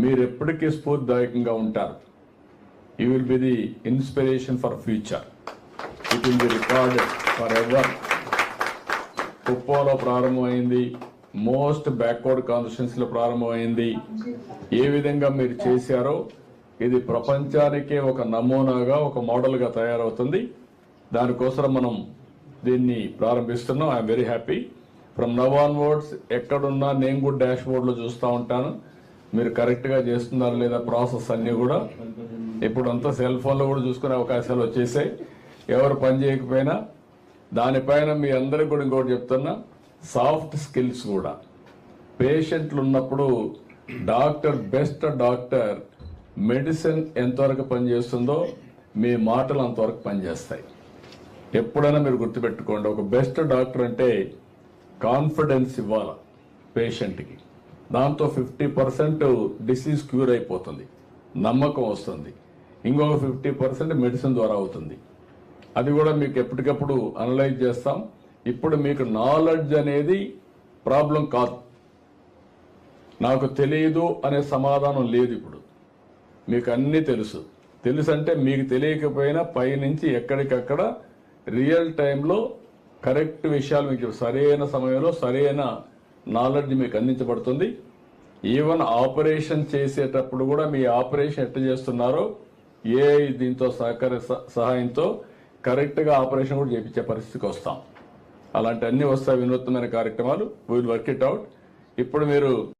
మీరు ఎప్పటికీ స్ఫూర్తిదాయకంగా ఉంటారు. You will be the inspiration for future it will be record forever కుప్పంలో ప్రారంభమైంది మోస్ట్ బ్యాక్వర్డ్ కాన్స్టిట్యున్సీలో ప్రారంభమైంది. ఏ విధంగా మీరు చేశారో ఇది ప్రపంచానికే ఒక నమూనాగా ఒక మోడల్గా తయారవుతుంది. దానికోసం మనం దీన్ని ప్రారంభిస్తున్నాం. I'm very happy from now onwards ఎక్కడున్నా నేను కూడా డాష్ బోర్డ్లో చూస్తూ ఉంటాను. మీరు కరెక్ట్గా చేస్తున్నారు లేదా ప్రాసెస్ అన్నీ కూడా ఇప్పుడు అంతా సెల్ ఫోన్లో కూడా చూసుకునే అవకాశాలు వచ్చేసాయి. ఎవరు పని చేయకపోయినా దానిపైన మీ అందరికి కూడా ఇంకోటి చెప్తున్నా సాఫ్ట్ స్కిల్స్ కూడా. పేషెంట్లు ఉన్నప్పుడు డాక్టర్ బెస్ట్ డాక్టర్ మెడిసిన్ ఎంతవరకు పనిచేస్తుందో మీ మాటలు అంతవరకు పనిచేస్తాయి. ఎప్పుడైనా మీరు గుర్తుపెట్టుకోండి ఒక బెస్ట్ డాక్టర్ అంటే కాన్ఫిడెన్స్ ఇవ్వాలి పేషెంట్కి దాంతో ఫిఫ్టీ పర్సెంట్ డిసీజ్ క్యూర్ అయిపోతుంది. నమ్మకం వస్తుంది. ఇంకొక ఫిఫ్టీ పర్సెంట్ మెడిసిన్ ద్వారా అవుతుంది. అది కూడా మీకు ఎప్పటికప్పుడు అనలైజ్ చేస్తాం. ఇప్పుడు మీకు నాలెడ్జ్ అనేది ప్రాబ్లం కాదు. నాకు తెలియదు అనే సమాధానం లేదు ఇప్పుడు. మీకు అన్నీ తెలుసు. తెలుసు అంటే మీకు తెలియకపోయినా పైనుంచి ఎక్కడికక్కడ రియల్ టైంలో కరెక్ట్ విషయాలు మీకు సరైన సమయంలో సరైన నాలెడ్జ్ మీకు అందించబడుతుంది. ఈవెన్ ఆపరేషన్ చేసేటప్పుడు కూడా మీ ఆపరేషన్ ఎట్లా చేస్తున్నారో ఏ దీంతో సహకార స- సహాయంతో కరెక్ట్గా ఆపరేషన్ కూడా చేయించే పరిస్థితికి వస్తాం. అలాంటి అన్ని వస్తాయి వినూత్నమైన కార్యక్రమాలు. విల్ వర్క్ ఇట్ అవుట్ ఇప్పుడు మీరు